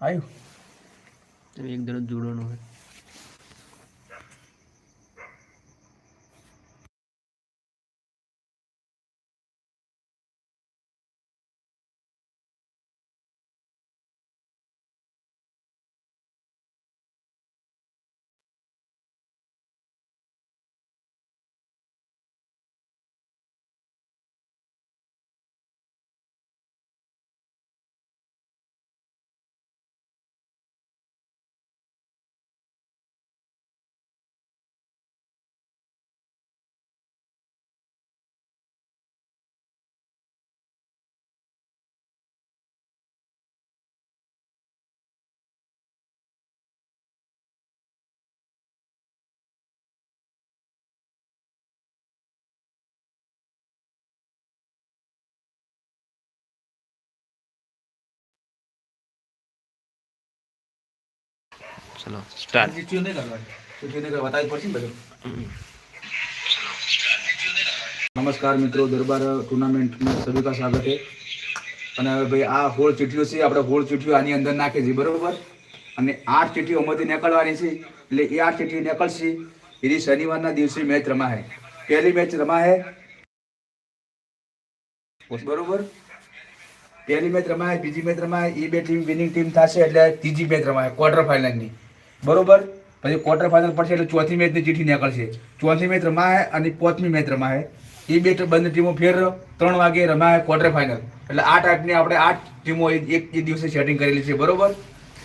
આવ્યું એક જણ જોડવાનું હોય ચલો સ્ટાર્ટ નમસ્કાર મિત્રો, દરબાર ટુર્નામેન્ટમાં સભી સ્વાગત. છે અને હવે ભાઈ, આ હોળ ચીઠીઓ છે, આપણે હોળ ચીઠીઓ આની અંદર નાખી છે, બરોબર? અને આઠ ચીઠીઓ અમરથી નીકળવાની છે, એટલે એ આઠ ચીઠીઓ નીકળશે. એની શનિવારના દિવસે મેચ રમાશે. પહેલી મેચ રમાશે. બરોબર? પહેલી મેચ રમાય બીજી મેચ રમાય એ બે ટીમ વિનિંગ ટીમ થશે, એટલે ત્રીજી મેચ રમાય ક્વાર્ટર ફાઇનલની બરોબર? પછી ક્વાર્ટર ફાઇનલ પડશે એટલે ચોથી મેચની ચીઠી નીકળશે. ચોથી મેચ રમાય અને પાંચમી મેચ રમાય. એ બે બંને ટીમો ફેર ત્રણ વાગે રમાય ક્વાર્ટર ફાઇનલ એટલે આ આઠની આપણે આઠ ટીમો એક એક દિવસે સેટિંગ કરેલી છે. બરોબર?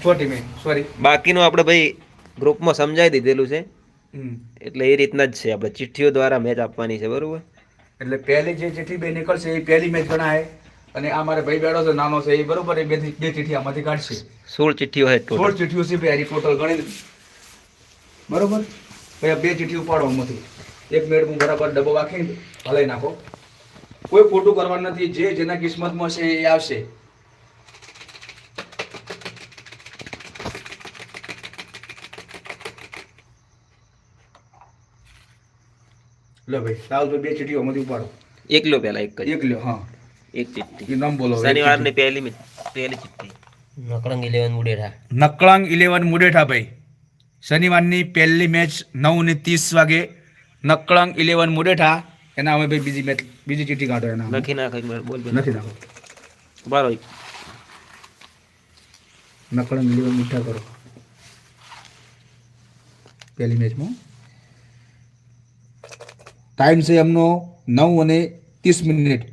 છ ટીમે સોરી બાકીનું આપણે ભાઈ ગ્રુપમાં સમજાવી દીધેલું છે. એટલે એ રીતના જ છે. આપણે ચિઠ્ઠીઓ દ્વારા મેચ આપવાની છે. બરોબર? એટલે પહેલી જે ચિઠ્ઠી બે નીકળશે એ પહેલી મેચ ગણાય. અને આ મારે ભાઈ બેડો છે નાનો છે એ બરોબર એ બે બે ચિઠ્ઠી આમાંથી કાઢશે. સોળ ચિઠ્ઠીઓ છે સોળ ચિઠ્ઠીઓ છે ભાઈ ટોટલ ગણી બરોબર? ભાઈ બે ચીઠી ઉપાડો આમાંથી. એક મિનિટ હું બરાબર ડબ્બો વાંખીને હલાઈ નાખો. કોઈ ખોટું કરવાનું નથી. જે જેના કિસ્મતમાં છે એ આવશે. લો ભાઈ લાવ તો બે ચીઠીઓ આમાંથી ઉપાડો. એકલો પહેલા એક એક લો હા. એક ચિઠ્ઠી. નામ બોલો શનિવારની પહેલી પહેલી ચિઠ્ઠી. નકળંગ ઇલેવન મુડેઠા. નકળંગ ઇલેવન મુડેઠા ભાઈ. શનિવારની પહેલી મેચ નવ ને ત્રીસ વાગે નકળંગ ઇલેવન મુડેઠા. એના અમે ભાઈ બીજી મેચ બીજી ચીઠી કાઢો એના. લખી નાખો બોલ નથી નાખો. બારો નકળંગ ઇલેવન મીઠા કરો. પહેલી મેચમાં ટાઈમ છે એમનો નવ અને ત્રીસ મિનિટ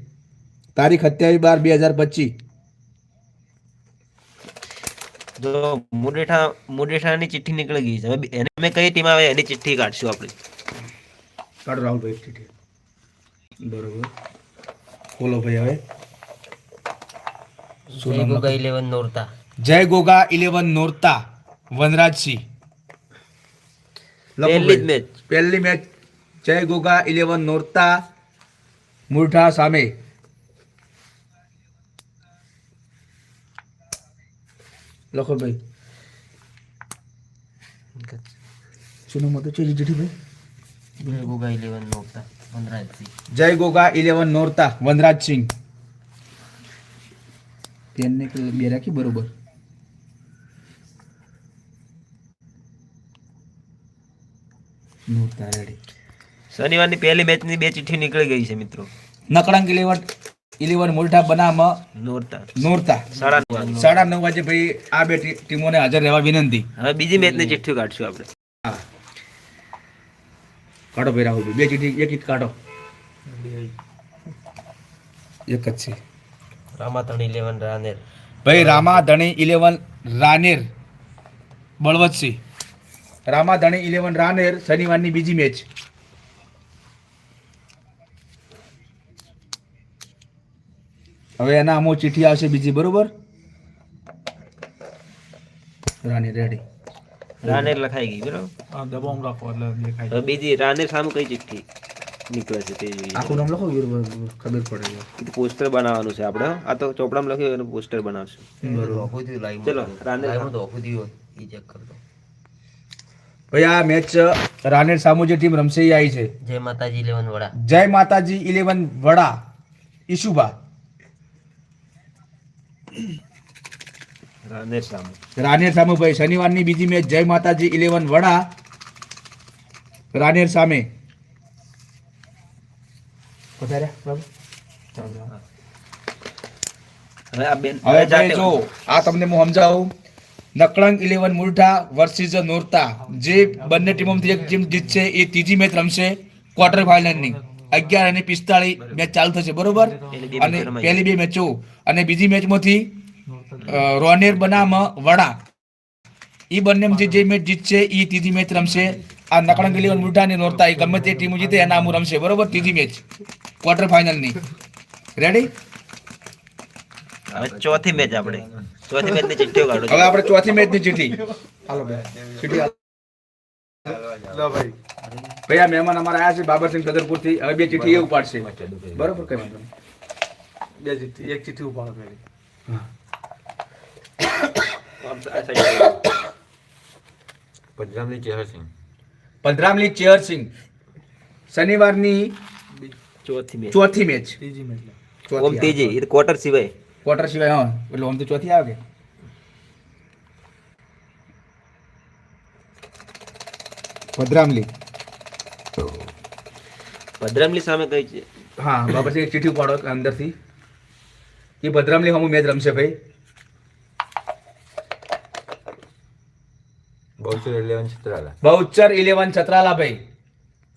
તારીખ સત્યાવીસ બાર બે હજાર પચીસ. જો મુડેઠા મુડેઠાની ચિઠ્ઠી નીકળી ગઈ છે. હવે એને અમે કઈ ટીમ આવે એની ચિઠ્ઠી કાઢશું આપણે. કાઢો રાહુલભાઈ એક ચીઠી બરોબર. બોલો ભાઈ હવે. શું ગોગા ઇલેવન નોરતા. જય ગોગા ઇલેવન નોરતા વનરાજસિંહ. પહેલી મેચ. પહેલી મેચ જય ગોગા ઇલેવન નોરતા મુરઠા સામે. લખો ભાઈ. શું નામ હતું? ચીઠી ચીઠી ભાઈ? ગોગા ઇલેવન નોરતા વનરાજસિંહ. જય ગોગા ઇલેવન નોરતા વનરાજસિંહ. પેનને બે રાખી બરોબર. નોરતા રેડી શનિવારની પહેલી મેચની બે ચિઠ્ઠી નીકળી ગઈ છે મિત્રો. નકળંગ ઇલેવન. ઇલેવન મોલઠા બનામાં નોરતા. નોરતા. સાડા નવ વાગે. સાડા નવ વાગે ભાઈ આ બે ટીમોને હાજર રહેવા વિનંતી. હવે બીજી મેચની ચિઠ્ઠી કાઢશું આપણે. હા. કાઢો ભાઈ રાહુલ બે ચિઠ્ઠી એક એક કાઢો. એક જ છે. રામાતણ ઇલેવન રાનેર. ભાઈ રામા ધણી ઇલેવન રાનેર. બળવતસિંહ રામા ધણી ઇલેવન રાનેર શનિવારની બીજી મેચ. હવે એના અમો ચીઠી આવશે બીજી બરોબર? રાની રેડી રાનેર લખાઈ ગઈ બરાબર? હવે બીજી રાનેર સામે કઈ ચીઠી નીકળે છે તે જોઈએ. આખું નામ લખો ખબર પડે એ પોસ્ટર બનાવવાનું છે આપણે આ તો ચોપડામાં લખ્યું એનું પોસ્ટર બનાવશું. ચલો રાનેર ઈ ચેક કરતો ભાઈ આ મેચ રાનેર સામુ જે ટીમ રમશે એ આવી છે. જય માતાજી ઇલેવન વડા. જય માતાજી ઇલેવન વડા. ઈશુભા. રાનેર સામે. ભાઈ શનિવારની બીજી મેચ જય માતાજી ઇલેવન વડા. રાનેર સામે. હવે આ ભાઈ જો આ તમને હું સમજાવું. Nakalang eleven Murtha versus Norta. જે બંને ટીમોમાંથી એક ટીમ જીતશે એ ત્રીજી મેચ રમશે ક્વાર્ટર ફાઇનલની અગિયાર અને પિસ્તાળીસ મેચ ચાલુ થશે બરોબર? અને પહેલી બે મેચો. અને બીજી મેચમાંથી રોનેર બનામ વડા. એ બંને જે મેચ જીતશે એ ત્રીજી મેચ રમશે. આ નકળંગ ઇલેવન મુઠા ને નોરતા એ ગમે તે ટીમ જીતે એના આમું રમશે. બરોબર? ત્રીજી મેચ. ક્વાર્ટર ફાઇનલની. રેડી હવે ચોથી મેચ આપણે. ચોથી મેચની ચિઠ્ઠીઓ કાઢો. હવે આપણે ચોથી મેચની ચીઠી હાલો ભાઈ ચીઠી લો ભાઈ. આ મહેમાન અમારા આયા છે બાબરસિંહ કદરપુરથી હવે બે ચીઠી એ ઉપાડશે બરોબર. કઈ વાંધો બે ચિઠ્ઠી એક ચિઠ્ઠી ઉપાડો પેલી પંદરામલી ચેહરસિંહ પંદરામલી ચેહરસિંહ શનિવારની ચોથી મેચ. ચોથી મેચ. ત્રીજી મેચ. ઓમ તેજી એ ક્વાર્ટર સિવાય. ક્વાર્ટર સિવાય હા. એટલે ઓમ તો ચોથી આવે કે? ભદ્રામલી ભદ્રામલી સામે કઈ છે? હા બાપા એક ચીઠી ઉપાડો અંદરથી. એ ભદ્રામલી હમું મેચ રમશે ભાઈ. બહુચર ઇલેવન છત્રાલા. બહુચર ઇલેવન છત્રાલા ભાઈ.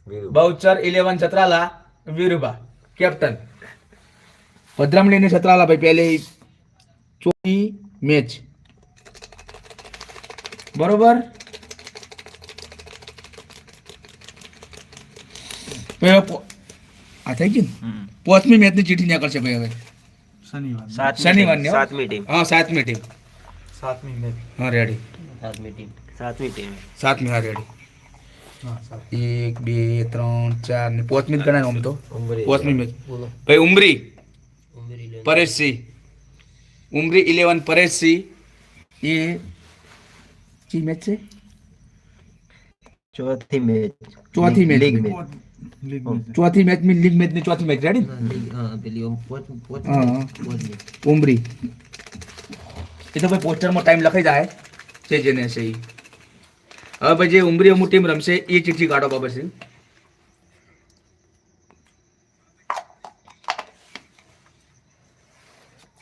Viru Bahuchar eleven Chhatrala Virubha captain. ભદ્રામણી ને છત્રાલા ભાઈ પહેલી ચોથી મેચ. બરોબર? હવે આ થઈ ગયું પાંચમી મેચની ચીઠી નીકળશે ભાઈ હવે. શનિવાર. સાત શનિવારની, સાતમી ટીમ. હા સાતમી ટીમ. સાતમી મેચ. હા રેડી સાતમી ટીમ સાતમી ટીમ. સાતમી હા રેડી એક બે ત્રણ ચાર ને પાંચમી ગણાય આમ તો? પાંચમી મેચ. ભાઈ ઉમરી. પરેશસિંહ ઉમરી ઇલેવન પરેશસિંહ એ કી મેચ છે? ચોથી મેચ. ચોથી મેચ મેચ. League match. ચોથી મેચની લીગ મેચ. ની ચોથી મેચ રેડી. ઉમરી. એ તો ભાઈ પોસ્ટરમાં ટાઈમ લખાઈ જાય. છે જેને છે. હવે ભાઈ જે ઉમરી અમુક ટીમ રમશે એ ચીઠી કાઢો બાબા સિંહ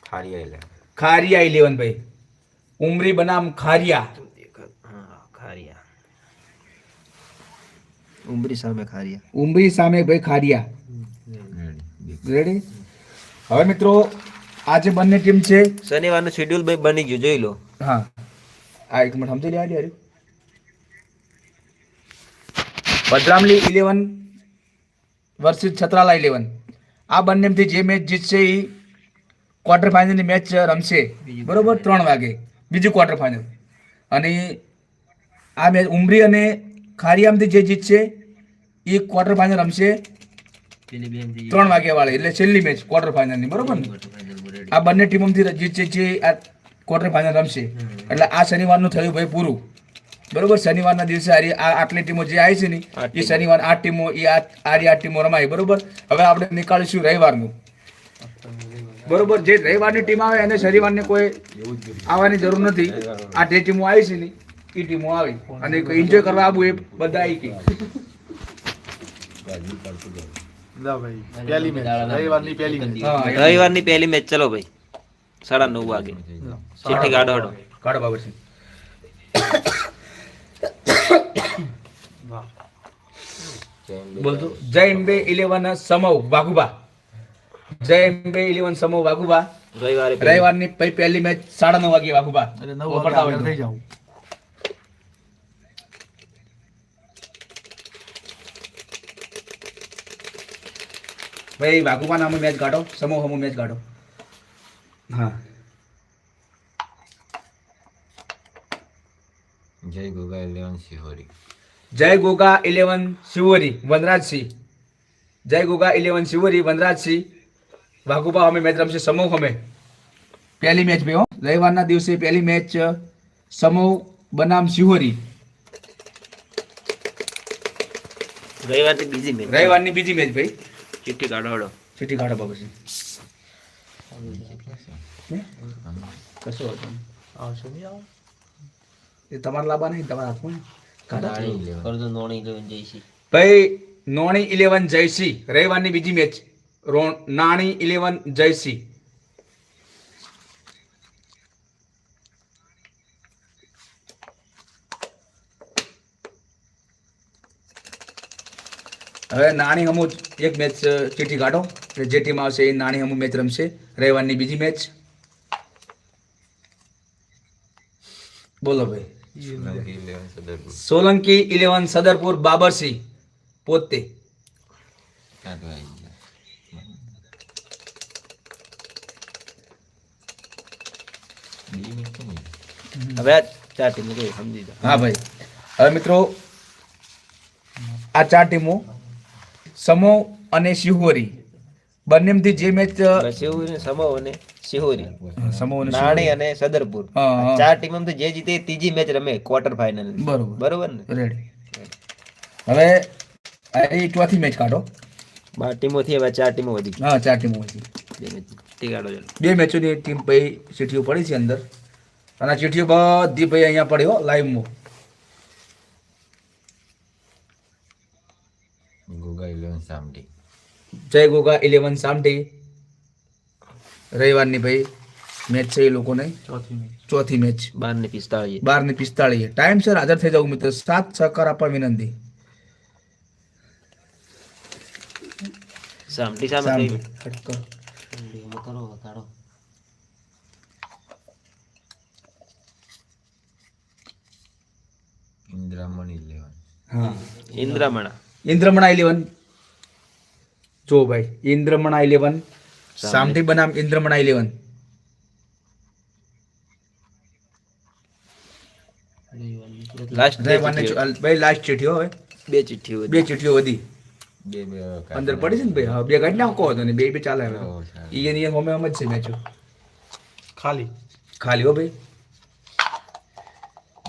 ખારિયા ઇલેવન ખારિયા ઇલેવન ભાઈ. ઉમરી બનામ ખારિયા હા ખારિયા ઉમરી સામે ખારિયા. ઉમરી સામે ભાઈ ખારિયા. રેડી હવે મિત્રો આજે બંને ટીમ છે. શનિવારનું શેડ્યુલ ભાઈ બની ગયું જોઈ લો. હા. આ એક મિનિટ સમજી લેવા હારી Bhadramali eleven versus Chhatrala eleven આ બંનેમાંથી જે મેચ જીતશે એ ક્વાર્ટર ફાઇનલની મેચ રમશે. બરોબર? ત્રણ વાગે. બીજું ક્વાર્ટર ફાઇનલ અને આ મેચ ઉમરી અને ખારિયામથી જે જીતશે એ ક્વાર્ટર ફાઇનલ રમશે. ત્રણ વાગ્યા વાળી એટલે છેલ્લી મેચ ક્વાર્ટર ફાઇનલની બરોબર ને? આ બંને ટીમોમાંથી જીતશે જે આ ક્વાર્ટર ફાઇનલ રમશે. એટલે આ શનિવારનું થયું ભાઈ પૂરું. બરોબર? શનિવારના દિવસે આ આટલી ટીમો જે આવી છે ને એ શનિવાર આ ટીમો એ આ આઠ ટીમો રમાય બરોબર? હવે આપણે નીકાળીશું રવિવારનું. બરોબર? જે રવિવારની ટીમ આવે એને શનિવારને કોઈ આવવાની જરૂર નથી. આ જે ટીમો આવી છે ને એ ટીમો આવી. અને એન્જોય કરવા આવું એ બધા આવી મેચ રવિવારની પહેલી મેચ હા એ- રવિવારની પહેલી મેચ ચલો ભાઈ. સાડા નવ વાગે. ચિઠ્ઠી કાઢો હડો. કાઢો બાબરસિંહ બોલતો જય એમ્બે ઇલેવન સમવ વાઘુબા. જય એમ્બે ઇલેવન સમવ વાઘુબા. રવિવારે. રવિવારની પહેલી મેચ સાડા નવ વાગે વાઘુબા. નવ વાગે થઈ જાવ ભાઈ વાઘુબા નામે મેચ કાઢો. સમૂહ હમુ મેચ કાઢો. હા. જય ગોગા ઇલેવન શિહોરી. જય ગોગા ઇલેવન શિવરી વનરાજસિંહ. જય ગોગા ઇલેવન શિવરી વનરાજસિંહ. વાઘુબા અમે મેચ રમશે સમૂહ અમે. પહેલી મેચ ભાઈ હો. રવિવારના દિવસે પહેલી મેચ સમૂહ બનામ શિહોરી. રવિવારની બીજી મેચ રવિવારની બીજી મેચ ભાઈ. ચિઠ્ઠી કાઢો હડો ચીઠી કાઢો બાબુજી કશું. નહીં. આવે. એ તમારા લાવવા નહીં તમારા હાથમાં ભાઈ નોણી ઇલેવન જયસી રવિવારની બીજી મેચ રો- નાણી ઇલેવન જયસી હવે નાની હમુ એક મેચ ચીઠી કાઢો. એટલે જે ટીમ આવશે એ નાની હમુ મેચ રમશે. રવિવારની બીજી મેચ. બોલો ભાઈ. સોલંકી ઇલેવન સદરપુર બાબરસિંહ. પોતે. હવે ચાર ટીમો હા ભાઈ. હવે મિત્રો આ ચાર ટીમો સમો અને શિહોરી. બંનેમાંથી જે મેચ શિહોરી સમો અને શિહોરી. સમો અને નાણી અને સદરપુર. ચાર ટીમ તો જે જીતે ત્રીજી મેચ રમે ક્વાર્ટર ફાઇનલ બરોબર. બરોબર ને? રેડી હવે એ ચોથી મેચ કાઢો. બાર ટીમો થી હવે ચાર ટીમો વધી. હા ચાર ટીમો વધી. બે મેચોની ટીમ ભાઈ ચીઠીઓ પડી છે અંદર. અને ચીઠીઓ બધી ભાઈ અહીંયા પડ્યો લાઈવમાં ગોગા ઇલેવન સામટી જય ગોગા ઇલેવન સામટી રવિવારની ભાઈ મેચ છે એ લોકોને. ચોથી મેચ ચોથી મેચ બાર ને પિસ્તાળીસ બાર ને પિસ્તાળીસ ટાઈમસર હાજર થઈ જવું મિત્ર. સાત સહકાર આપવા વિનંતી. સામટી સામે કરો ઇન્દ્રામણ ઇલેવન હા. ઇન્દ્રામણા. ઇન્દ્રમણા ઇલેવન જો ભાઈ ઇન્દ્રમણા ઇલેવન સામટી બનામ ઇન્દ્રમણા ઇલેવન લાસ્ટ બે ભાઈ લાસ્ટ ચીઠીઓ હવે. બે ચીઠીઓ વધી અંદર પડી છે ને ભાઈ? હા બે ગાડી નાખો હતો ને બે બે ચાલે હવે. ઈ એની અમે હોમ જ છે મેચો. ખાલી. ખાલી હો ભાઈ.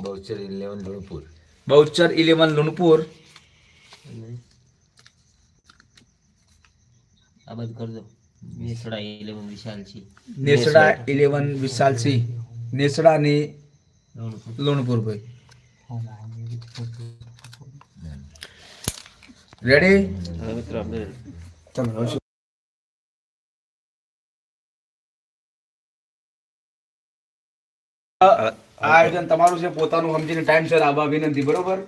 બહુચર ઇલેવન લુણપુર. બહુચર ઇલેવન લુણપુર. આ બધું કરજો નેસડા ઇલેવન વિશાલ છે. નેસડા ઇલેવન વિશાલસિંહ નેસડા ની લોણપુર. ભાઈ. રેડી મિત્રો ચાલો આયોજન તમારું છે પોતાનું સમજીને ટાઈમસર આવવા વિનંતી બરોબર?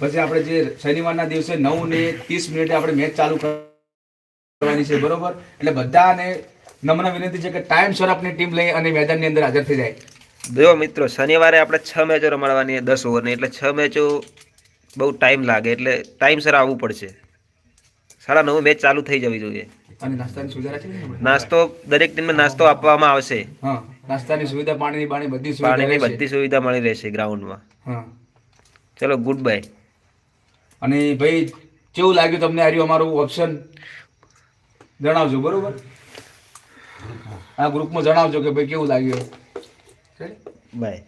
પછી આપણે જે શનિવારના દિવસે નવ ને ત્રીસ મિનિટે આપણે મેચ ચાલુ કરવાની છે બરોબર? એટલે બધાને નમ્ર વિનંતી છે કે ટાઈમસર આપણી ટીમ લઈ અને મેદાનની અંદર હાજર થઈ જાય. જો મિત્રો શનિવારે આપણે છ મેચો રમાડવાની દસ ઓવરની એટલે છ મેચો બહુ ટાઈમ લાગે એટલે ટાઈમસર આવવું પડશે. સાડા નવ મેચ ચાલુ થઈ જવી જોઈએ. અને નાસ્તાની સુવિધા રાખી છે ને આપણે? નાસ્તો દરેક ટીમને નાસ્તો આપવામાં આવશે. હા નાસ્તાની સુવિધા પાણીની પાણી બધી સુવિધા પાણીની. બધી સુવિધા મળી રહેશે ગ્રાઉન્ડમાં હા. ચલો ગુડ બાય અને ભાઈ કેવું લાગ્યું તમને આર્યું અમારું ઓપ્શન જણાવજો બરોબર? આ ગ્રુપમાં જણાવજો કે ભાઈ કેવું લાગ્યું? બાય